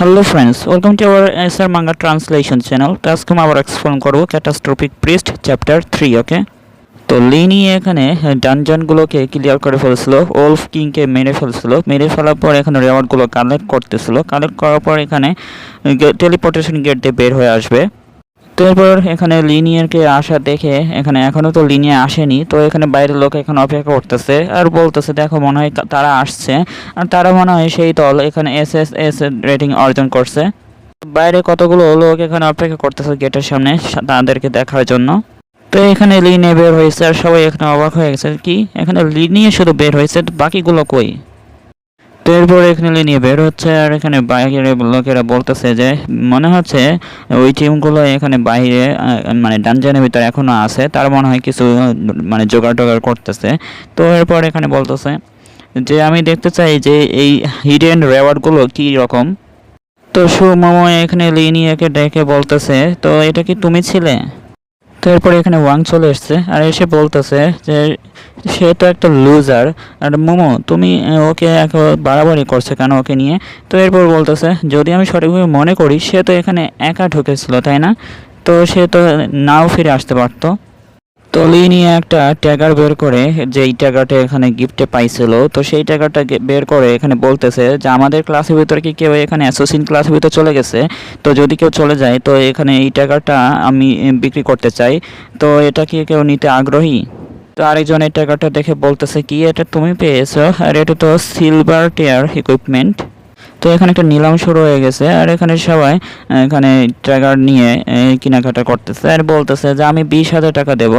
Hello friends welcome to our SR manga translation channel তো আজকে আমি আবার এক্সপ্লেন করব catastrophic priest chapter three okay তো লিনি এখানে ডানজনগুলোকে ক্লিয়ার করে ফেলছিল ওলফ কিংকে মেরে ফেলছিল। মেরে ফেলার পর এখানে রেওয়ার্ডগুলো কালেক্ট করতেছিল। কালেক্ট করার পর এখানে টেলিপোর্টেশন গেট দিয়ে বের হয়ে আসবে। তো এরপর এখানে লিনিয়ারকে আসা দেখে, এখানে এখনও তো লিনিয়া আসেনি, তো এখানে বাইরের লোক এখন অপেক্ষা করতেছে আর বলতেছে, দেখো, মনে হয় তারা আসছে। আর তারা মনে হয় সেই দল এখানে এস এস এস রেটিং অর্জন করছে। বাইরে কতগুলো লোক এখানে অপেক্ষা করতেছে গেটের সামনে তাদেরকে দেখার জন্য। তো এখানে লিনিয়ে বের হয়েছে আর সবাই এখানে অবাক হয়ে গেছে, কি? এখানে লিনিয়ে শুধু বের হয়েছে, বাকিগুলো কই? তো এরপর এখানে লিনিয়ে বের হচ্ছে আর এখানে বাইরের লোকেরা বলতেছে যে, মনে হচ্ছে ওই টিমগুলো এখানে বাইরে মানে ডানজানের ভিতরে এখনও আছে। তার মনে হয় কিছু মানে জোগাড় টোগাড় করতেছে। তো এরপর এখানে বলতেছে যে, আমি দেখতে চাই যে এই হিডেন রেওয়ার্ডগুলো কী রকম। তো সুময় এখানে লিনিয়াকে ডেকে বলতেছে, তো এটা কি তুমি ছিলে? তো এরপর এখানে ওয়াং চলে এসছে, আর এসে বলতেছে যে সে তো একটা লুজার আর মোমো, তুমি ওকে এক বাড়াবাড়ি করছে কেন ওকে নিয়ে? তো এরপর বলতেছে, যদি আমি সঠিকভাবে মনে করি, সে তো এখানে একা ঢুকেছিল, তাই না? তো সে তো নাও ফিরে আসতে পারতো। তো লি নিয়ে একটা ট্যাগার বের করে যেই ট্যাগারটা এখানে গিফটে পাইছিল, তো সেই ট্যাগারটা বের করে এখানে বলতেছে যে, আমাদের ক্লাসের ভিতরে কি কেউ এখানে অ্যাসোসিন ক্লাসের ভিতরে চলে গেছে? তো যদি কেউ চলে যায়, তো এখানে এই ট্যাগারটা আমি বিক্রি করতে চাই। তো এটা কি কেউ নিতে আগ্রহী? তো আরেকজন এই ট্যাগারটা দেখে বলতেছে, কি এটা তুমি পেয়েছ? আর এটা তো সিলভার টিয়ার ইকুইপমেন্ট তো এখানে একটা নিলাম শুরু হয়ে গেছে, আর এখানে সবাই এখানে ট্র্যাগার নিয়ে কেনাকাটা করতেছে। আর বলতেছে যে, আমি বিশ হাজার টাকা দেব।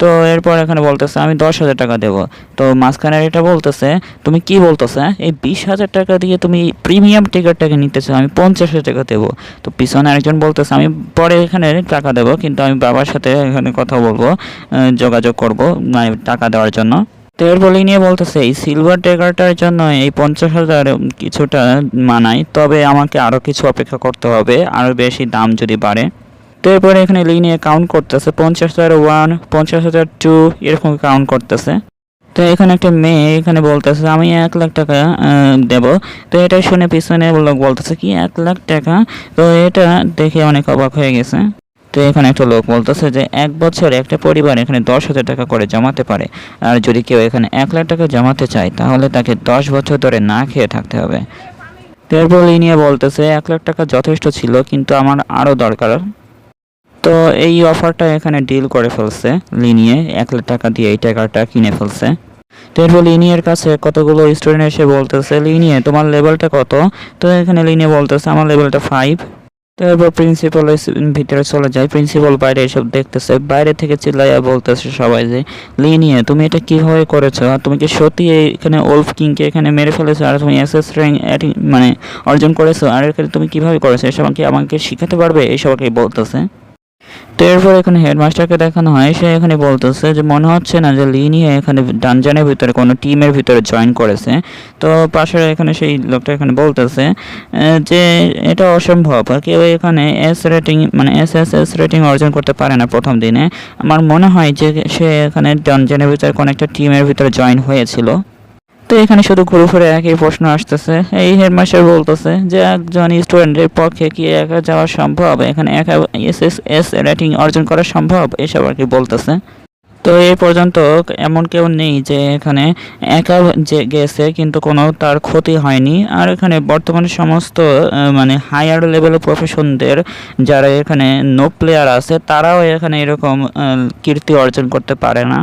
তো এরপর এখানে বলতেছে, আমি দশ হাজার টাকা দেব। তো মাঝখানে এটা বলতেছে, তুমি কি বলতেছে এই বিশ হাজার টাকা দিয়ে তুমি প্রিমিয়াম টিকিটটাকে নিতে চাও আমি পঞ্চাশ হাজার টাকা দেবো। তো পিছনে একজন বলতেছে, আমি পরে এখানে টাকা দেবো, কিন্তু আমি বাবার সাথে এখানে কথা বলব যোগাযোগ করব মানে টাকা দেওয়ার জন্য। তো এরপর নিয়ে বলতেছে, এই সিলভার টেগারটার জন্য এই পঞ্চাশ হাজার কিছুটা মানায়, তবে আমাকে আরও কিছু অপেক্ষা করতে হবে আরও বেশি দাম যদি বাড়ে। তো এরপরে এখানে লিনিয়ে কাউন্ট করতেছে, পঞ্চাশ হাজার ওয়ান পঞ্চাশ হাজার টু এরকম কাউন্ট করতেছে। তো এখানে একটা মেয়ে এখানে বলতেছে, আমি এক লাখ টাকা দেব। তো এটা শুনে পিছনে লোক বলতেছে, কি, এক লাখ টাকা? তো এটা দেখে অনেক অবাক হয়ে গেছে। তো এখানে একটা লোক বলতেছে যে, এক বছর একটা পরিবার এখানে দশ হাজার টাকা করে জমাতে পারে। আর যদি কেউ এখানে এক লাখ টাকা জমাতে চায়, তাহলে তাকে দশ বছর ধরে না খেয়ে থাকতে হবে। তো এরপর নিয়ে বলতেছে, এক লাখ টাকা যথেষ্ট ছিল, কিন্তু আমার আরও দরকার। তো এই অফারটা এখানে ডিল করে ফেলছে, লিনিয়ে এক লাখ টাকা দিয়ে এই টাকাটা কিনে ফেলছে। তো এরপর লিনিয়ের কাছে কতগুলো স্টুডেন্ট এসে বলতেছে, লিনিয়ে, তোমার লেভেলটা কত? তো এখানে লিনিয়ে বলতেছে, আমার লেভেলটা ফাইভ তো এরপর প্রিন্সিপাল ভিতরে চলে যায়। প্রিন্সিপাল বাইরে এসব দেখতেছে। বাইরে থেকে চিল্লাইয়া বলতেছে সবাই যে, লিনিয়ে, তুমি এটা কীভাবে করেছ? আর তুমি কি সত্যি এখানে ওল্ফ কিংকে এখানে মেরে ফেলেছো? আর তুমি এসএস র্যাঙ্ক মানে অর্জন করেছ? আর এখানে তুমি কীভাবে করেছ? এসব কি আমাকে শিখাতে পারবে? এই কি বলতেছে। তো এরপর এখানে হেডমাস্টারকে দেখানো হয়, সে এখানে বলতেছে যে মনে হচ্ছে না যে লিনিয়ে এখানে ডানজানের ভিতরে কোনো টিমের ভিতরে জয়েন করেছে। তো পাশে এখানে সেই লোকটা এখানে বলতেছে যে এটা অসম্ভব কেউ এখানে এস রেটিং মানে এস এস এস রেটিং অর্জন করতে পারে না প্রথম দিনে। আমার মনে হয় যে সে এখানে ডানজানের ভিতরে কোনো একটা টিমের ভিতরে জয়েন হয়েছিল। তো এখানে শুধু ঘুরে ফিরে একই প্রশ্ন আসতেছে। এই হেডমাস্টার বলতেছে যে, একজন স্টুডেন্টের পক্ষে কি একা যাওয়া সম্ভব? এখানে একা এস এস এস রেটিং অর্জন করা সম্ভব? এসব আর কি বলতেছে। তো এই পর্যন্ত এমন কেউ নেই যে, এখানে একা যে গেছে কিন্তু কোনো তার ক্ষতি হয়নি। আর এখানে বর্তমানে সমস্ত মানে হায়ার লেভেল প্রফেশনদের যারা এখানে নো প্লেয়ার আছে, তারাও এখানে এরকম কীর্তি অর্জন করতে পারে না।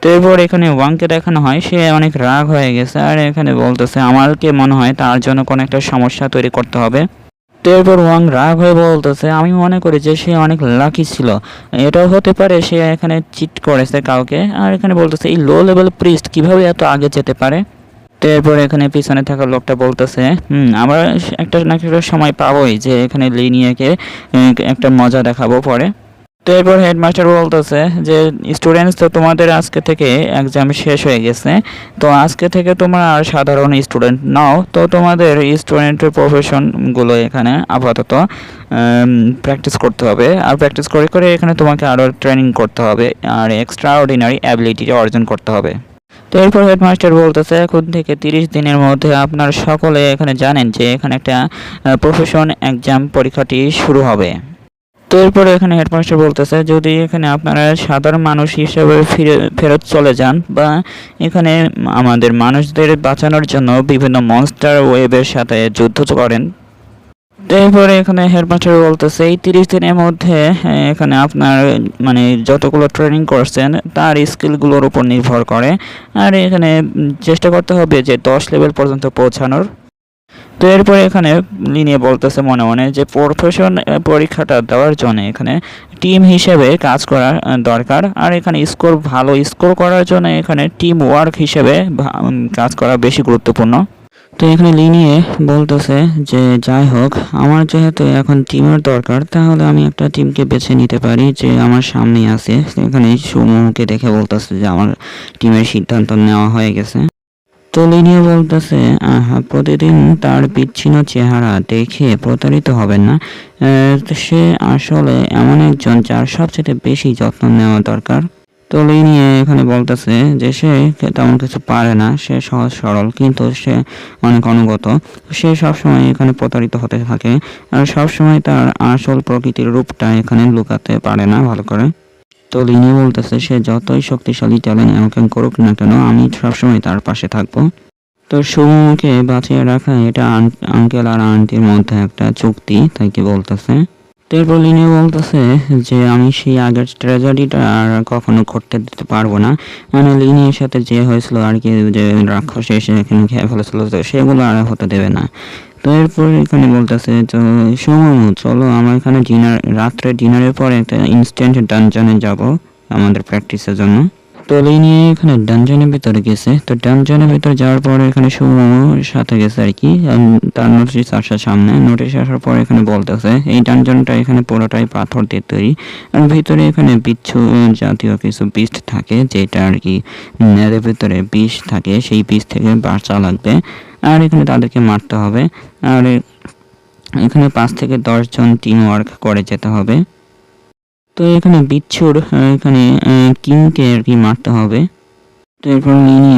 তো এরপর এখানে ওয়াংকে দেখানো হয়। সে অনেক রাগ হয়ে গেছে আর এখানে বলতেছে, আমারকে মনে হয় তার জন্য কোনো একটা সমস্যা তৈরি করতে হবে। তো এরপর ওয়াং রাগ হয়ে বলতেছে, আমি মনে করি যে সে অনেক লাকি ছিল। এটাও হতে পারে সে এখানে চিট করেছে কাউকে। আর এখানে বলতেছে, এই লো লেভেল প্রিস্ট কীভাবে এত আগে যেতে পারে? তো এরপর এখানে পিছনে থাকা লোকটা বলতেছে, হুম আমরা একটা না একটা সময় পাবোই যে এখানে লিনিয়াকে একটা মজা দেখাবো পরে। তো এরপর হেডমাস্টার বলতেছে যে স্টুডেন্টস তো তোমাদের আজকে থেকে এক্সাম শেষ হয়ে গেছে। তো আজকে থেকে তোমরা আর সাধারণ স্টুডেন্ট নাও। তো তোমাদের স্টুডেন্টের প্রফেশনগুলো এখানে আপাতত প্র্যাকটিস করতে হবে। আর প্র্যাকটিস করে করে এখানে তোমাকে আরও ট্রেনিং করতে হবে। আর এক্সট্রা অর্ডিনারি অ্যাবিলিটিটা অর্জন করতে হবে। তো এরপর হেডমাস্টার বলতেছে, এখন থেকে তিরিশ দিনের মধ্যে আপনার সকলে এখানে জানেন যে, এখানে একটা প্রফেশন এক্সাম পরীক্ষাটি শুরু হবে। তো এরপরে এখানে হেডমাস্টার বলতেছে, যদি এখানে আপনারা সাধারণ মানুষ হিসেবে ফিরে, ফেরত চলে যান বা এখানে আমাদের মানুষদের বাঁচানোর জন্য বিভিন্ন মনস্টার ওয়েবের সাথে যুদ্ধ করেন। এরপরে এখানে হেডমাস্টার বলতেছে, এই তিরিশ দিনের মধ্যে এখানে আপনার মানে যতগুলো ট্রেনিং করছেন, তার স্কিলগুলোর উপর নির্ভর করে। আর এখানে চেষ্টা করতে হবে যে দশ লেভেল পর্যন্ত পৌঁছানোর। তো এরপরে এখানে লিনিয়ে বলতেছে মনে মনে যে প্রফেশন পরীক্ষাটা দেওয়ার জন্য এখানে টিম হিসেবে কাজ করা দরকার। আর এখানে স্কোর ভালো স্কোর করার জন্য এখানে টিম ওয়ার্ক হিসেবে কাজ করা বেশি গুরুত্বপূর্ণ। তো এখানে লিনিয়ে বলতেছে যে, যাই হোক, আমার যেহেতু এখন টিমের দরকার, তাহলে আমি একটা টিমকে বেছে নিতে পারি যে আমার সামনেই আছে। এখানে সুমুকে দেখে বলতেছে যে, আমার টিমের সিদ্ধান্ত নেওয়া হয়ে গেছে। তো লিনিয়ে বলতেছে আহা, প্রতিদিন তার বিচ্ছিন্ন চেহারা দেখে প্রতারিত হবেন না। সে আসলে এমন একজন যার সবচেয়ে বেশি যত্ন নেওয়া দরকার। তো লিনিয়ে এখানে বলতেছে যে সে তেমন কিছু পারে না। সে সহজ সরল কিন্তু সে অনেক অনুগত। সে সবসময় এখানে প্রতারিত হতে থাকে। আর সবসময় তার আসল প্রকৃতির রূপটা এখানে লুকাতে পারে না ভালো করে। তো লিনি বলতেছে, সে যতই শক্তিশালী ট্যালেন্ট আমাকে করুক না কেন, আমি সবসময় তার পাশে থাকব। তো সুমুকে বাঁচিয়ে রাখা এটা আঙ্কেল আর আন্টির মধ্যে একটা চুক্তি, তাই কি বলতেছে? তো এরপর লিনি বলতেছে যে, আমি সেই আগের ট্র্যাজেডিটা আর কখনো ঘটতে দিতে পারব না। মানে লিনির সাথে যে হয়েছিল আর কি, যে রাক্ষস এসে এখানে খেয়ে ফেলেছিল, তো সেগুলো আর হতে দেবে না। তো এরপর এখানে বলতেছে সুমু চলো আমরা এখানে ডিনার রাত্রে ডিনারের পরে একটা ইনস্ট্যান্ট ডানজনে যাব আমাদের প্র্যাকটিসের জন্য। তো এই নিয়ে এখানে ডানজনের ভিতরে গেছে। তো ডানজনের ভিতরে যাওয়ার পরে এখানে সুমুর সাথে গেছে আর কি। তার নোটিশ আসার সামনে। নোটিশ আসার পরে এখানে বলতেছে, এই ডানজনটা এখানে পুরোটাই পাথর দিয়ে তৈরি। আর ভিতরে এখানে বিচ্ছু জাতীয় কিছু বিষ থাকে, যেটা আর কি এর ভিতরে বিষ থাকে। সেই বিষ থেকে বাঁচা লাগবে। আর এখানে তাদেরকে মারতে হবে। আর এখানে পাঁচ থেকে দশ জন টিম ওয়ার্ক করে যেতে হবে। তো এখানে বিচ্ছুর, এখানে কিংকে আর কি মারতে হবে। তো এরপর নিয়ে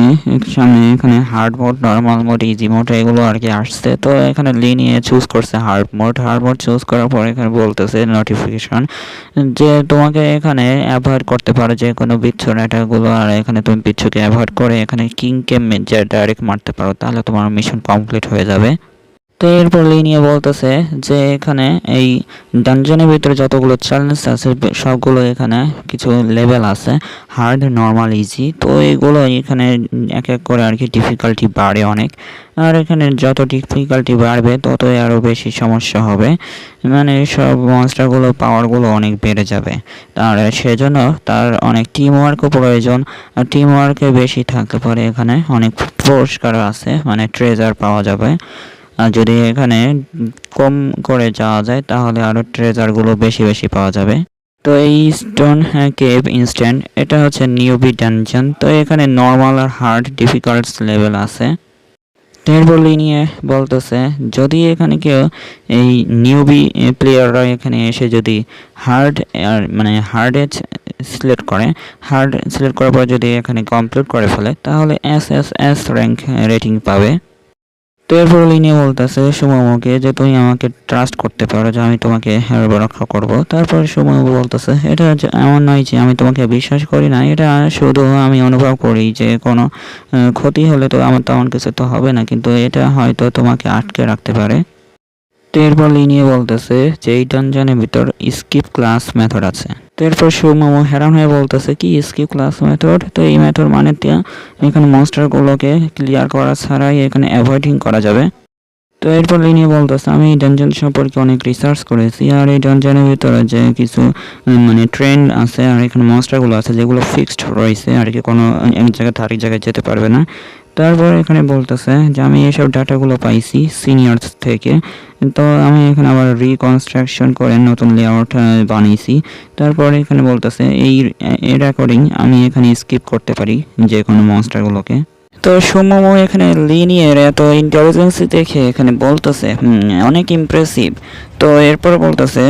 সামনে এখানে hard mode normal mode easy mode এগুলো আর কি আসছে। তো এখানে লিনিয়ে চুজ করছে hard mode hard mode choose করার পর এখানে বলতেছে নোটিফিকেশন যে তোমাকে এখানে অ্যাভয়েড করতে পারো যে কোনো বিচ্ছু এটাগুলো আর এখানে তুমি বিচ্ছুকে অ্যাভয়েড করে এখানে কিং কিংকে যে ডাইরেক্ট মারতে পারো। তাহলে তোমার মিশন কমপ্লিট হয়ে যাবে। তো এরপর লিনিয়ে বলতেছে যে এখানে এই ডানজনের ভিতরে যতগুলো চ্যালেঞ্জ আছে, সবগুলো এখানে কিছু লেভেল আছে হার্ড নর্মাল ইজি তো এগুলো এখানে এক এক করে আর কি ডিফিকাল্টি বাড়ে অনেক। আর এখানে যত ডিফিকাল্টি বাড়বে, ততই আরও বেশি সমস্যা হবে। মানে সব মনস্টারগুলো পাওয়ারগুলো অনেক বেড়ে যাবে। আর সেজন্য তার অনেক টিম ওয়ার্কও প্রয়োজন। আর টিম ওয়ার্কে বেশি থাকতে পারে এখানে। অনেক পুরস্কার আছে মানে ট্রেজার পাওয়া যাবে। যদি এখানে কম করে যাওয়া যায়, তাহলে আরও ট্রেজারগুলো বেশি বেশি পাওয়া যাবে। তো এই স্টোন কেভ ইনস্ট্যান্ট এটা হচ্ছে নিউবি ডানজন তো এখানে নর্মাল আর হার্ড ডিফিকাল্ট লেভেল আছে। এরপর নিয়ে বলতেছে, যদি এখানে কেউ এই নিউবি প্লেয়াররা এখানে এসে যদি হার্ড আর মানে হার্ডে সিলেক্ট করে হার্ড সিলেক্ট করার পর যদি এখানে কমপ্লিট করে ফেলে, তাহলে S S S rank rating পাবে। তো এরপর লিনিয়ে বলতেছে সুমমকে যে তুমি আমাকে ট্রাস্ট করতে পারো, যে আমি তোমাকে রক্ষা করব। তারপরে সুমম বলতেছে, এটা এমন নয় যে আমি তোমাকে বিশ্বাস করি না এটা শুধু আমি অনুভব করি যে কোনো ক্ষতি হলে তো আমার তেমন কিছু তো হবে না, কিন্তু এটা হয়তো তোমাকে আটকে রাখতে পারে। তো এরপর লিনিয়ে বলতেছে যে, এই ডানজনের ভিতর স্কিপ ক্লাস মেথড আছে। তো এরপর সুমম হেরান হয়ে বলতেছে, কি স্কিপ ক্লাস মেথড তো এই মেথড মানে এখানে মনস্টারগুলোকে ক্লিয়ার করা ছাড়াই এখানে অ্যাভয়েডিং করা যাবে। তো এরপর লিনিয়ে বলতেছে, আমি এই ডানজন সম্পর্কে অনেক রিসার্চ করেছি, আর এই ডানজনের ভিতরে যে কিছু মানে ট্রেন্ড আছে, আর এখানে মনস্টারগুলো আছে যেগুলো ফিক্সড রয়েছে, আর কি কোনো এক জায়গা থেকে আরেক জায়গায় যেতে পারবে না। তারপর এখানে বলতেছে যে আমি এইসব ডাটাগুলো পাইছি সিনিয়র্স থেকে। তো আমি এখানে আবার রিকনস্ট্রাকশন করে নতুন লেআউট বানিয়েছি তারপর এখানে বলতেছে এই এর অ্যাকর্ডিং আমি এখানে স্কিপ করতে পারি যে কোনো মনস্টারগুলোকে তো সুমো এখানে লিনিয়ার এত ইন্টেলিজেন্সি দেখে এখানে বলতেছে অনেক ইমপ্রেসিভ তো এরপর বলতেছে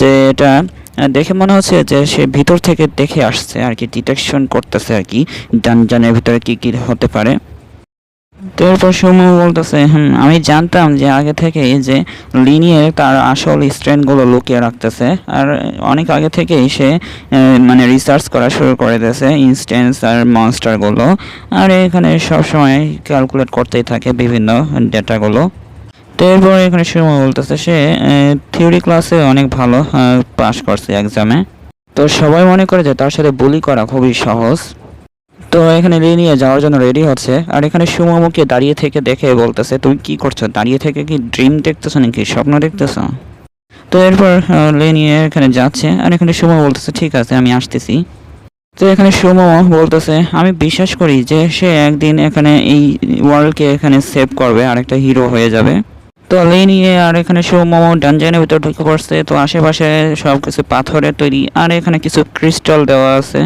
যে এটা, দেখে মনে হচ্ছে যে সে ভিতর থেকে দেখে আসছে আর কি ডিটেকশন করতেছে আর কি ডানজানের ভিতরে কি কি হতে পারে। এরপর সৌম্য বলতেছে, হুম, আমি জানতাম যে আগে থেকে যে লিনিয়ে তার আসল স্ট্রেন্থগুলো লুকিয়ে রাখতেছে। আর অনেক আগে থেকেই সে মানে রিসার্চ করা শুরু করে দিয়েছে ইনস্ট্যান্স আর মনস্টারগুলো আর এখানে সবসময় ক্যালকুলেট করতেই থাকে বিভিন্ন ডেটাগুলো তো এরপর এখানে সৌম্য বলতেছে, সে থিওরি ক্লাসে অনেক ভালো পাশ করছে এক্সামে তো সবাই মনে করে যে তার সাথে বুলি করা খুবই সহজ। তো এখানে নিয়ে যাওয়ার জন্য রেডি হচ্ছে। আর এখানে সুমমুখে দাঁড়িয়ে থেকে দেখে বলতেছে, তুমি কি করছ? দাঁড়িয়ে থেকে কি ড্রিম দেখতেছো নাকি? স্বপ্ন দেখতেছো? তো এরপর নিয়ে এখানে যাচ্ছে। আর এখানে সুমো বলতেছে, ঠিক আছে, আমি আসতেছি। তো এখানে সুমো বলতেছে, আমি বিশ্বাস করি যে সে একদিন এখানে এই ওয়ার্ল্ডকে এখানে সেভ করবে আর একটা হিরো হয়ে যাবে। তো লে নিয়ে আর এখানে সুমো ডানজানের ভিতর ঢুকে পড়ছে। তো আশেপাশে সব কিছু পাথরের তৈরি। আর এখানে কিছু ক্রিস্টাল দেওয়া আছে।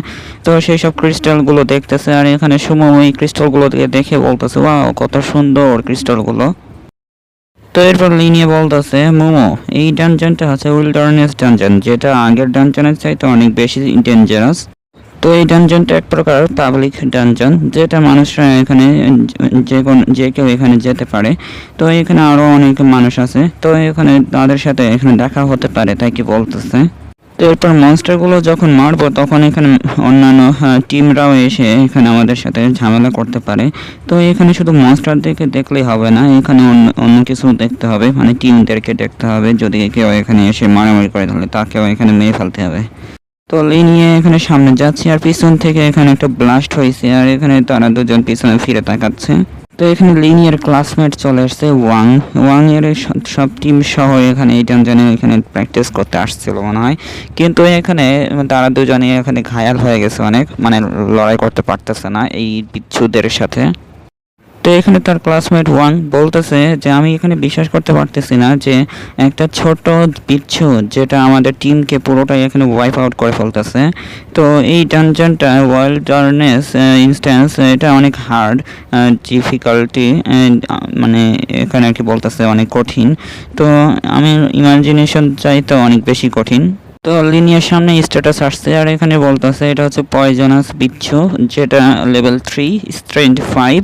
তো সেই সব ক্রিস্টালগুলো দেখতেছে। আর এখানে সুমো এই ক্রিস্টালগুলো দেখে বলতেছে ওয়াও কত সুন্দর ক্রিস্টালগুলো তো এরপর লিনিয়ে বলতেছে, মোমো, এই ডানজনটা হচ্ছে উইল্ডারনেস ডানজন যেটা আগের ডানজনের চাইতে অনেক বেশি ডেঞ্জারাস তো এই ডানজনটা এক প্রকার পাবলিক ডানজন যেটা মানুষরা এখানে যে কোন, যে কেউ এখানে যেতে পারে। তো এখানে আরও অনেক মানুষ আছে। তো এখানে তাদের সাথে এখানে দেখা হতে পারে, তাই কি বলতেছে? তো এরপর মনস্টারগুলো যখন মারবো, তখন এখানে অন্যান্য টিমরাও এসে এখানে আমাদের সাথে ঝামেলা করতে পারে। তো এখানে শুধু মনস্টার দেখে দেখলেই হবে না, এখানে অন্য অন্য কিছু দেখতে হবে। মানে টিমদেরকে দেখতে হবে। যদি কেউ এখানে এসে মারামারি করে, তাহলে তাকেও এখানে মেরে ফেলতে হবে। তো এই নিয়ে এখানে সামনে যাচ্ছি আর পিছন থেকে এখানে একটা ব্লাস্ট হয়েছে আর এখানে তারা দুজন পিছনে ফিরে তাকাচ্ছে। তো এখানে লিনিয়ার ক্লাসমেট চলে আসছে ওয়াং ওয়াং এর সব টিম সহ এখানে এই জানে এখানে প্র্যাকটিস করতে আসছিল মনে হয়। কিন্তু এখানে তারা দুজনে এখানে ঘায়াল হয়ে গেছে অনেক। মানে লড়াই করতে পারতেছে না এই বিচ্ছুদের সাথে। তো এখানে তার ক্লাসমেট ওয়ান বলতেছে যে, আমি এখানে বিশ্বাস করতে পারতেছি না যে, একটা ছোট বিচ্ছু যেটা আমাদের টিমকে পুরোটাই এখানে ওয়াইপ আউট করে ফেলতেছে। তো এই ডানজনটা ওয়াইল্ডারনেস ইনস্ট্যান্স এটা অনেক হার্ড ডিফিকাল্টি মানে এখানে আর কি বলতেছে অনেক কঠিন। তো আমি ইমাজিনেশন চাইতে অনেক বেশি কঠিন। তো লিনিয়ার সামনে স্ট্যাটাস আসছে আর এখানে বলতেছে এটা হচ্ছে পয়জনাস বিচ্ছু যেটা level three strength five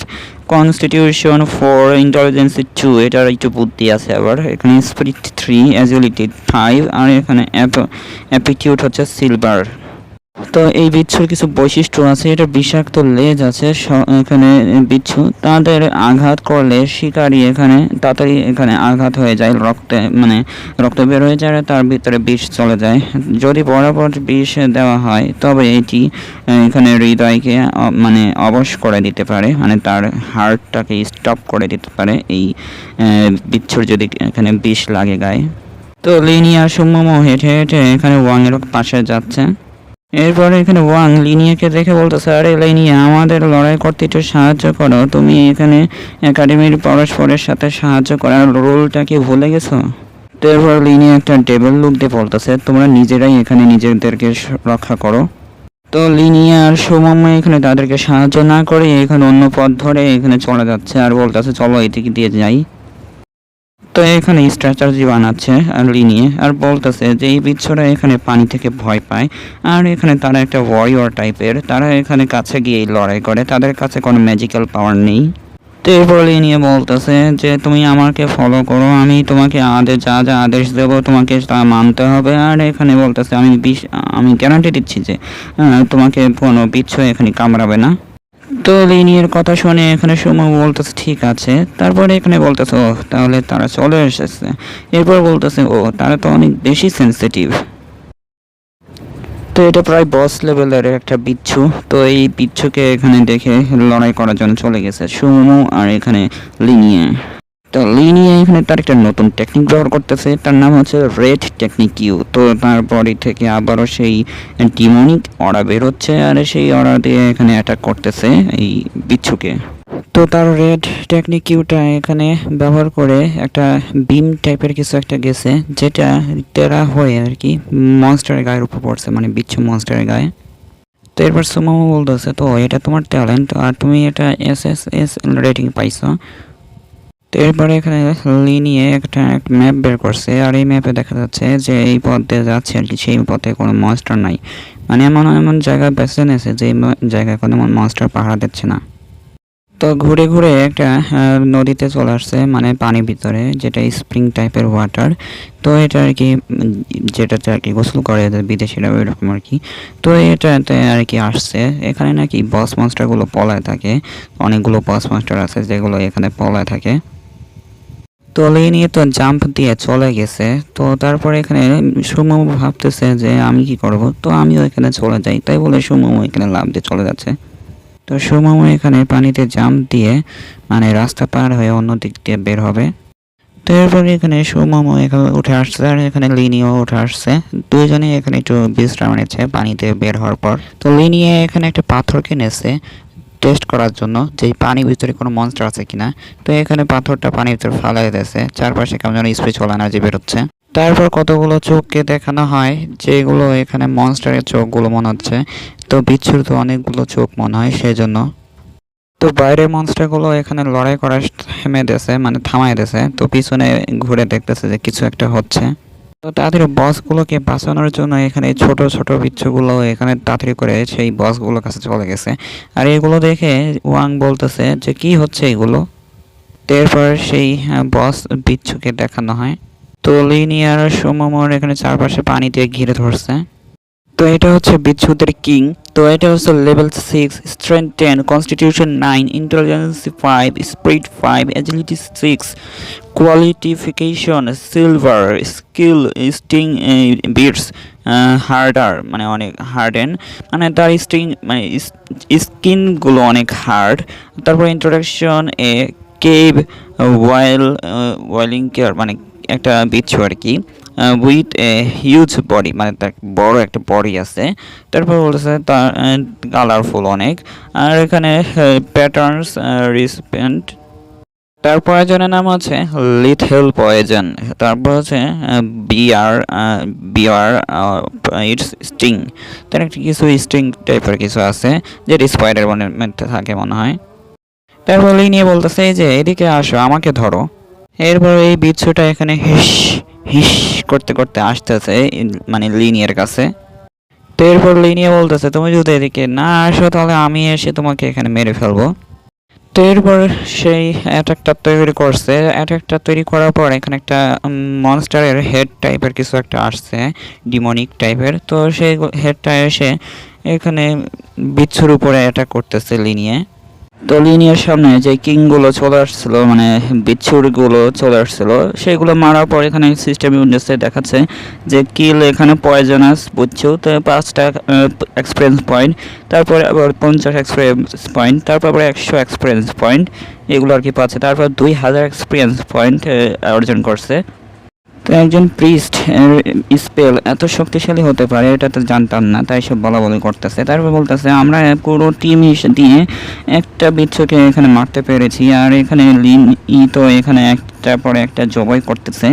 constitution four intelligence two এটার একটু বুদ্ধি আছে আবার। এখানে স্পিরিট থ্রি অ্যাজিলিটি ফাইভ আর এখানে অ্যাপিটিউড হচ্ছে সিলভার তো এই বিচ্ছুর কিছু বৈশিষ্ট্য আছে, এটা বিষাক্ত লেজ আছে এখানে বিচ্ছু। তাদের আঘাত করলে শিকারী এখানে, তাড়াতাড়ি এখানে আঘাত হয়ে যায়, রক্তে মানে রক্ত বের হয়ে যায়, তার ভিতরে বিষ চলে যায়। যদি বরাবর বিষ দেওয়া হয়, তবে এটি এখানে হৃদয়কে মানে অবশ করে দিতে পারে মানে তার হার্টটাকে স্টপ করে দিতে পারে, এই বিচ্ছুর যদি এখানে বিষ লাগে গায়ে। তো লিনিয়া সুমো হেঁটে হেঁটে এখানে ওয়াংয়ের পাশে যাচ্ছে। এরপরে এখানে ওয়াং লিনিয়াকে দেখে বলতেছে, আরে লিনিয়া, আমাদের লড়াই করতে একটু সাহায্য করো। তুমি এখানে একাডেমির পরস্পরের সাথে সাহায্য করার রোলটা কি ভুলে গেছো? তো এরপর লিনিয়া একটা টেবিল লুক দিয়ে বলতেছে, তোমরা নিজেরাই এখানে নিজেদেরকে রক্ষা করো। তো লিনিয়া আর সুমম এখানে তাদেরকে সাহায্য না করে এখানে অন্য পথ ধরে এখানে চলে যাচ্ছে আর বলতেছে, চলো এদিকে দিয়ে যাই। তো এখানে স্ট্রাচার্জি বানাচ্ছে লিনিয়ে আর বলতেছে যে এই বিচ্ছুরা এখানে পানি থেকে ভয় পায়। আর এখানে তারা একটা ওয়ারিয়র টাইপের তারা এখানে কাছে গিয়ে লড়াই করে। তাদের কাছে কোনো ম্যাজিক্যাল পাওয়ার নেই। তো এরপর লিনিয়ে বলতেছে যে, তুমি আমাকে ফলো করো। আমি তোমাকে আদেশ যা যা আদেশ দেবো তোমাকে তা মানতে হবে। আর এখানে বলতেছে, আমি বিশ আমি গ্যারান্টি দিচ্ছি যে তোমাকে কোনো বিচ্ছু এখানে কামড়াবে না। তো লিনিয়ার কথা শুনে এখানে সময় বলতেছে, ঠিক আছে। তারপরে এখানে বলতেছে ও তাহলে তারা চলে এসেছে। এরপর বলতেছে ও তারা তো অনেক বেশি সেন্সিটিভ তো এটা প্রায় বস লেভেলের একটা বিচ্ছু। তো এই বিচ্ছুকে এখানে দেখে লড়াই করার জন্য চলে গেছে সুমু আর এখানে লিনিয়ে। তো লিনিয়ে এখানে তার একটা নতুন টেকনিক ব্যবহার করতেছে। তার নাম হচ্ছে রেড টেকনিক ইউ তো তার বডি থেকে আবারও সেই ডিমনিক অরা বের হচ্ছে আর সেই অরা দিয়ে এখানে অ্যাটাক করতেছে এই বিচ্ছুকে। তো তার রেড টেকনিক ইউটা এখানে ব্যবহার করে একটা বিম টাইপের কিছু একটা গেছে, যেটা টেরা হয়ে আর কি মনস্টারের গায়ের উপর পড়ছে মানে বিচ্ছু মনস্টারের গায়ে। তো এরপর সুমো বলতেছে, তো এটা তোমার ট্যালেন্ট আর তুমি এটা এস এস এস রেটিং পাইছো। তো এরপরে এখানে লিনিয়ে একটা ম্যাপ বের করছে, আর এই ম্যাপে দেখা যাচ্ছে যে এই পথে যাচ্ছে আর কি, সেই পথে কোনো মনস্টার নাই। মানে এমন এমন জায়গা বেছে নিয়েছে যে জায়গায় কোনো মনস্টার পাহারা দিচ্ছে না। তো ঘুরে ঘুরে একটা নদীতে চলে আসছে মানে পানির ভিতরে, যেটা স্প্রিং টাইপের ওয়াটার তো এটা আর কি, যেটাতে আর কি গোসল করে বিদেশিরা ওইরকম আর কি। তো এটাতে আর কি আসছে। এখানে নাকি বস মাস্টারগুলো পলায় থাকে। অনেকগুলো বস মাস্টার আছে যেগুলো এখানে পলায় থাকে। তো নিয়ে তো জাম্প দিয়ে চলে গেছে। তো তারপরে এখানে সুমু ভাবতেছে যে আমি কি করব? তো আমিও এখানে চলে যাই। তাই বলে সুমু এখানে লাভ দিয়ে চলে যাচ্ছে। তো সুমু এখানে পানিতে জাম্প দিয়ে মানে রাস্তা পার হয়ে অন্য দিক দিয়ে বের হবে। তো এরপরে এখানে সুমো এখানে উঠে আসছে আর এখানে লিনিও উঠে আসছে। দুইজনে এখানে একটু বিশ্রাম নিচ্ছে পানিতে বের হওয়ার পর। তো লিনিয়ে এখানে একটা পাথর কিনেছে টেস্ট করার জন্য যে পানির ভিতরে কোনো মনস্টার আছে কিনা। তো এখানে পাথরটা পানির ভিতরে ফালাই দিয়েছে। চারপাশে কেমন যেন স্পিরিচুয়াল এনার্জি বেরোচ্ছে। তারপর কতগুলো চোখকে দেখানো হয়, যেগুলো এখানে মনস্টারের চোখগুলো মনে হচ্ছে। তো বিচ্ছুর তো অনেকগুলো চোখ মনে হয় সেই জন্য তো বাইরের মনস্টারগুলো এখানে লড়াই করা থেমে দিয়েছে মানে থামাই দিয়েছে। তো পিছনে ঘুরে দেখতেছে যে কিছু একটা হচ্ছে। তো তাদের বসগুলোকে বাঁচানোর জন্য এখানে ছোট ছোট বিচ্ছুগুলো এখানে তাড়াতাড়ি করে সেই বসগুলোর কাছে চলে গেছে। আর এগুলো দেখে ওয়াং বলতেছে যে, কি হচ্ছে এগুলো? এরপর সেই বস বিচ্ছুকে দেখানো হয়। তো লিনিয়ার সমমর এখানে চারপাশে পানি দিয়ে ঘিরে ধরছে। তো এটা হচ্ছে বিচ্ছুদের কিং। তো এটা হচ্ছে level six, strength ten, constitution nine, intelligence five, spirit five, agility six qualification silver skill sting bits harder মানে অনেক হার্ডেন মানে তার স্টিং মানে স্কিনগুলো অনেক হার্ড তারপর introduction a cave wail wailing care মানে একটা বিচ্ছু আর কি উইথ এ হিউজ বডি মানে তার বড় একটা বডি আছে, তারপর বলছে তার কালারফুল অনেক, আর এখানে প্যাটার্নস রিসপেন্ট তার পয়জনের নাম হচ্ছে লিথেল পয়জন তারপর হচ্ছে বিয়ার বিয়ার ইটস স্টিং তার একটা কিছু স্টিং টাইপের কিছু আছে, যেটা স্পাইডার মধ্যে থাকে মনে হয়। তারপর নিয়ে বলতেছে, এই যে, এদিকে আসো, আমাকে ধরো। এরপর এই বিচ্ছুটা এখানে হিস হিস করতে করতে আসতেছে মানে লিনিয়ার কাছে। তো এরপর লিনিয়া বলতেছে, তুমি যদি এদিকে না আসো, তাহলে আমি এসে তোমাকে এখানে মেরে ফেলব। তো এরপর সেই অ্যাটাকটা তৈরি করছে। অ্যাটাকটা তৈরি করার পর এখানে একটা মনস্টারের হেড টাইপের কিছু একটা আসছে ডিমনিক টাইপের তো সেই হেডটা এসে এখানে বিচ্ছুর উপরে অ্যাটাক করতেছে লিনিয়ে তো লিনিয়ার সামনে যে কিংগুলো চলে আসছিল মানে বিচ্ছুরগুলো চলে আসছিল, সেগুলো মারার পর এখানে সিস্টেম ইউনিটসে দেখাচ্ছে যে কিল এখানে পয়জনাস বুঝছ? তো পাঁচটা এক্সপিরিয়েন্স পয়েন্ট তারপরে আবার পঞ্চাশ এক্সপিরিয়েন্স পয়েন্ট তারপর আবার একশো এক্সপিরিয়েন্স পয়েন্ট এগুলো আর কি পাচ্ছে। তারপর দুই হাজার এক্সপিরিয়েন্স পয়েন্ট অর্জন করছে। তো একজন প্রিস্ট স্পেল এত শক্তিশালী হতে পারে, এটা তো জানতাম না, তাই সব বলা বলি করতেছে। তারপর বলতেছে, আমরা পুরো টিম দিয়ে একটা বিচ্ছুকে এখানে মারতে পেরেছি, আর এখানে লিন ই তো এখানে একটা পরে একটা জবাই করতেছে।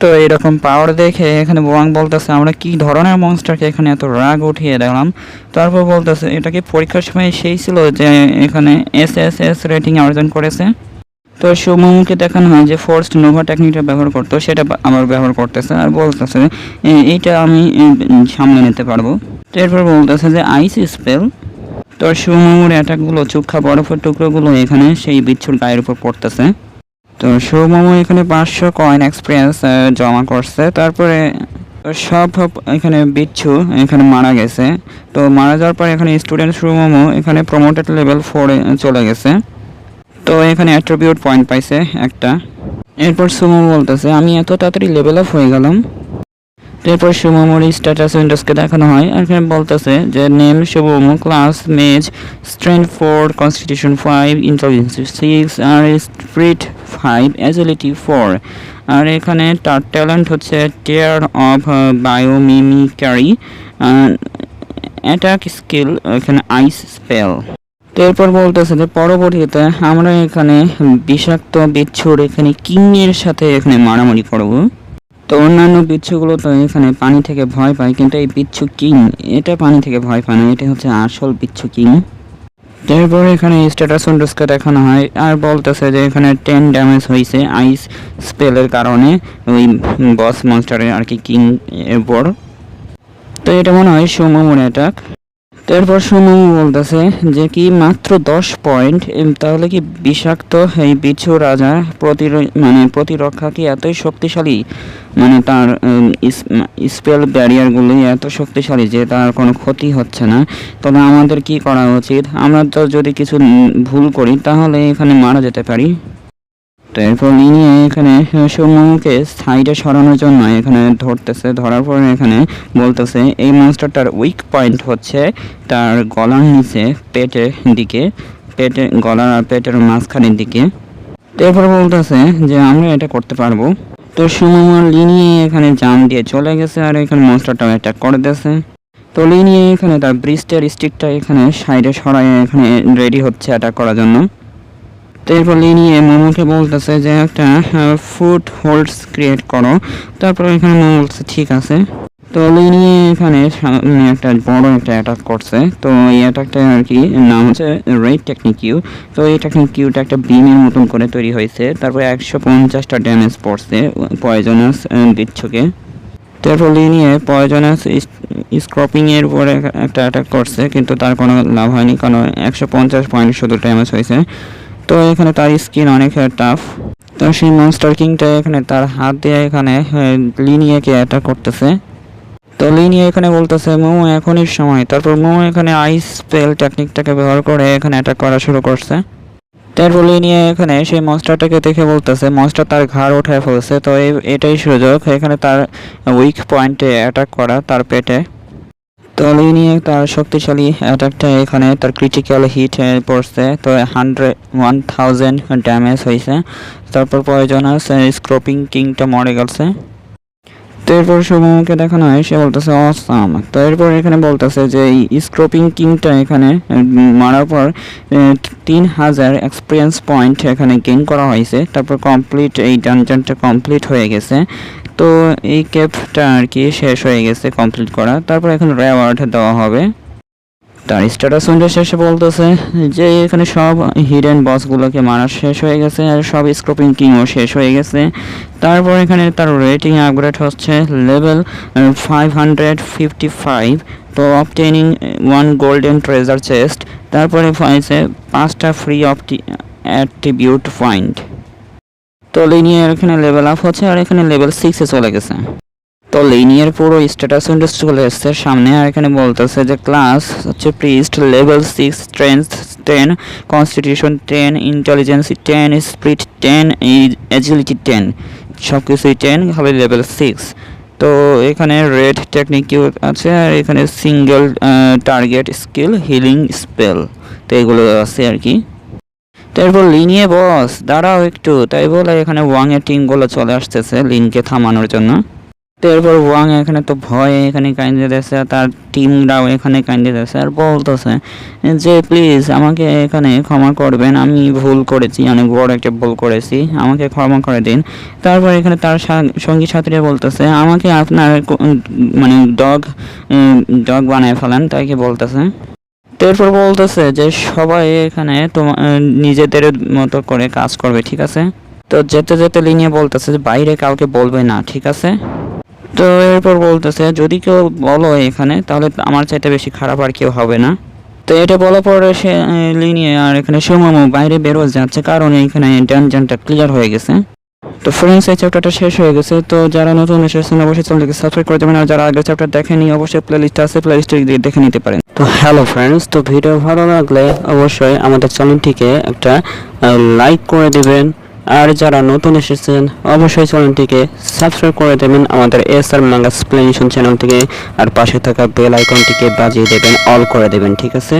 তো এরকম পাওয়ার দেখে এখানে বোয়াং বলতেছে, আমরা কি ধরনের মনস্টারকে এখানে এত রাগ উঠিয়ে দেখলাম তারপর বলতেছে, এটা কি পরীক্ষার সময় সেই ছিল যে এখানে এস এস এস রেটিং অর্জন করেছে? তো সুমুকে দেখানো হয় যে ফোর্সড নোভা টেকনিকটা ব্যবহার করতো, সেটা আবার ব্যবহার করতেছে আর বলতেছে "এ- এইটা আমি সামনে নিতে পারব। তো এরপর বলতেছে যে আইস স্পেল তো সুমুর অ্যাটাকগুলো চুক্ষা বরফের টুকরোগুলো এখানে সেই বিচ্ছুর গায়ের উপর পড়তেছে। তো সুমোমো এখানে পাঁচশো কয়েন এক্সপিরিয়েন্স জমা করছে। তারপরে, সব এখানে বিচ্ছু এখানে মারা গেছে। তো মারা যাওয়ার পর এখানে স্টুডেন্ট সুমোমো এখানে প্রমোটেড লেভেল ফোরে চলে গেছে। তো এখানে অ্যাট্রিবিউট পয়েন্ট পাইছে একটা। এরপর সুমো বলতেছে, আমি এত তাড়াতাড়ি লেভেল আপ হয়ে গেলাম। এরপর সুমোমোর স্ট্যাটাস উইন্ডোজকে দেখানো হয়। আর এখানে বলতেছে যে, name Sumomo class mage strength four constitution five intelligence six আর স্প্রিট ফাইভ অ্যাজিলিটি ফোর আর এখানে তার ট্যালেন্ট হচ্ছে tier of biomimicry attack skill এখানে আইস স্পেল এরপর বলতেছে যে, পরবর্তীতে আমরা এখানে বিষাক্ত বিচ্ছুর এখানে কিংয়ের সাথে এখানে মারামারি করব। তো অন্যান্য বিচ্ছুগুলো তো এখানে পানি থেকে ভয় পায়, কিন্তু এই বিচ্ছু কিং, এটা পানি থেকে ভয় পায় না, এটা হচ্ছে আসল বিচ্ছু কিং। এরপর এখানে স্ট্যাটাস উইন্ডোজকে দেখানো হয়, আর বলতেছে যে এখানে টেন ড্যামেজ হয়েছে আইস স্পেলের কারণে ওই বস মনস্টারের আর কি কিং এর পর তো এটা মনে হয় সুমোমন অ্যাটাক তারপর সুমোমো বলতেছে যে কি মাত্র দশ পয়েন্ট তাহলে কি বিষাক্ত এই বিচ্ছু রাজা প্রতির- মানে প্রতিরক্ষা কি এতই শক্তিশালী? মানে তার স্পেল ব্যারিয়ারগুলি এত শক্তিশালী যে তার কোনো ক্ষতি হচ্ছে না। তবে আমাদের কি করা উচিত? আমরা তো যদি কিছু ভুল করি, তাহলে এখানে মারা যেতে পারি। তো এরপর নিয়ে এখানে সুমুকে সাইডে সরানোর জন্য এখানে ধরতেছে, ধরার পরে এখানে বলতেছে, এই মনস্টারটার উইক পয়েন্ট হচ্ছে তার গলার নিচে, পেটের দিকে, পেটে, গলার আর পেটের মাঝখানের দিকে। তো এরপর বলতেছে যে, আমরা এটা করতে পারব। তো সুমুমার লিনিয়ে এখানে জাম দিয়ে চলে গেছে আর এখানে মনস্টারটাও অ্যাটাক করে দিয়েছে। তো লিনিয়ে এখানে তার ব্রিস্টের স্টিকটা এখানে সাইডে সরাই এখানে রেডি হচ্ছে অ্যাটাক করার জন্য। তো এরপর লিনিয়ে মোমোকে বলতেছে যে একটা ফুড হোল্ডস ক্রিয়েট করো। তারপর এখানে মোমো বলছে ঠিক আছে। তো লিনিয়ে এখানে একটা বড় একটা অ্যাটাক করছে। তো এই অ্যাটাকটা আর কি নাম হচ্ছে রেড টেকনিক কিউ তো এই টেকনিক কিউটা একটা বিমের মতন করে তৈরি হয়েছে। তারপর একশো পঞ্চাশটা ড্যামেজ পড়ছে পয়জনাস বিচ্ছুকে তারপর লিনিয়ে পয়জনাস স্ক্রপিং এর উপরে একটা অ্যাটাক করছে, কিন্তু তার কোনো লাভ হয়নি, কারণ একশো পঞ্চাশ পয়েন্ট শুধু ড্যামেজ হয়েছে। তো এখানে তার স্কিন অনেক টাফ তো সেই মনস্টার কিংটা এখানে তার হাত দিয়ে এখানে লিনিয়াকে অ্যাটাক করতেছে। তো লিনিয়া এখানে বলতেছে মোমো এখনই সময়। তারপর মোমো এখানে আইস স্পেল টেকনিকটাকে ব্যবহার করে এখানে অ্যাটাক করা শুরু করছে। তারপর লিনিয়া এখানে সেই মনস্টারটাকে দেখে বলতেছে মনস্টার তার ঘাড় উঠায় ফেলছে। তো এটাই সুযোগ, এখানে তার উইক পয়েন্টে অ্যাটাক করা তার পেটে। তো লিনিয়ে তার শক্তিশালী অ্যাটাকটা এখানে, তার ক্রিটিক্যাল হিট পড়ছে। তো হান্ড্রেড ওয়ান থাউজেন্ড ড্যামেজ হয়েছে। তারপর পয়জনাস স্ক্রপিং কিংটা মরে গেছে। তো এরপর শুভমকে দেখানো হয়, সে বলতেছে অসাম তো এরপর এখানে বলতেছে যে, এই স্ক্রপিং কিংটা এখানে মারার পর তিন হাজার এক্সপিরিয়েন্স পয়েন্ট এখানে গেইন করা হয়েছে। তারপর কমপ্লিট এই ডানজনটা কমপ্লিট হয়ে গেছে। তো এই ক্যাপটা আর কি শেষ হয়ে গেছে কমপ্লিট করা। তারপর এখন রেওয়ার্ড দেওয়া হবে। তার স্ট্যাটাস উইন্ডো শেষে বলতেছে যে এখানে সব হিডেন বসগুলোকে মারা শেষ হয়ে গেছে আর সব স্ক্রপিং কিংও শেষ হয়ে গেছে। তারপর এখানে তার রেটিং আপগ্রেড হচ্ছে level five hundred fifty five তো obtaining one golden treasure chest তারপরে পাঁচটা ফ্রি অপটি অ্যাট্রিবিউট পয়েন্ট তো লিনিয়ার এখানে লেভেল আপ হচ্ছে আর এখানে লেভেল সিক্সে চলে গেছে। তো লিনিয়ার পুরো স্ট্যাটাস উইন্ডোজ চলে এসছে। সামনে আর এখানে বলতেছে যে ক্লাস হচ্ছে priest level six strength ten constitution ten intelligence ten spirit ten agility ten সব কিছুই টেন খালি লেভেল সিক্স তো এখানে রেড টেকনিক আছে? আর এখানে single target skill healing spell তো এগুলো আছে আর কি। তারপর লিনিয়ে বস। দাঁড়াও একটু। তাই বলে, এখানে ওয়াং এর টিমগুলো চলে আসতেছে লিনকে থামানোর জন্য। তারপর ওয়াং এখানে তো ভয়ে এখানে কাইন্দে দিয়েছে, আর তার টিমরাও এখানে কাইন্দে দিয়েছে, আর বলতেছে যে, প্লিজ, আমাকে এখানে ক্ষমা করবেন। আমি ভুল করেছি, অনেক বড় একটা ভুল করেছি। আমাকে ক্ষমা করে দিন। তারপর এখানে তার সঙ্গী সাথীরা বলতেছে, আমাকে আপনার মানে ডগ ডগ বানায় ফেলেন। তাই কি তারপর বলতেছে যে সবাই এখানে তোমার নিজেদের মতো করে কাজ করবে, ঠিক আছে? তো যেতে যেতে লিনিয়ে বলতেছে যে বাইরে কাউকে বলবে না, ঠিক আছে? তো এরপর বলতেছে, যদি কেউ বলো এখানে, তাহলে আমার চাইতে বেশি খারাপ আর কেউ হবে না। তো এটা বলার পরে সে লিনিয়ে আর এখানে সুমমু বাইরে বেরো যাচ্ছে, কারণ এখানে ডানজানটা ক্লিয়ার হয়ে গেছে। তো ফ্রেন্ডস, এই চ্যাপ্টারটা শেষ হয়ে গেছে। তো যারা নতুন এসেছেন অবশ্যই চ্যানেলকে সাবস্ক্রাইব করে দেবেন। আর যারা আগের চ্যাপ্টার দেখেনি অবশ্যই প্লে লিস্ট আছে প্লে লিস্টে গিয়ে দেখে নিতে পারেন। তো হ্যালো ফ্রেন্ডস তো ভিডিও ভালো লাগলে অবশ্যই আমাদের চ্যানেলটিকে একটা লাইক করে দিবেন। আর যারা নতুন এসেছেন, অবশ্যই চ্যানেলটিকে সাবস্ক্রাইব করে দেবেন। আমাদের S R manga explanation channel আর পাশে থাকা বেল আইকনটিকে বাজিয়ে দেবেন অল করে দেবেন, ঠিক আছে?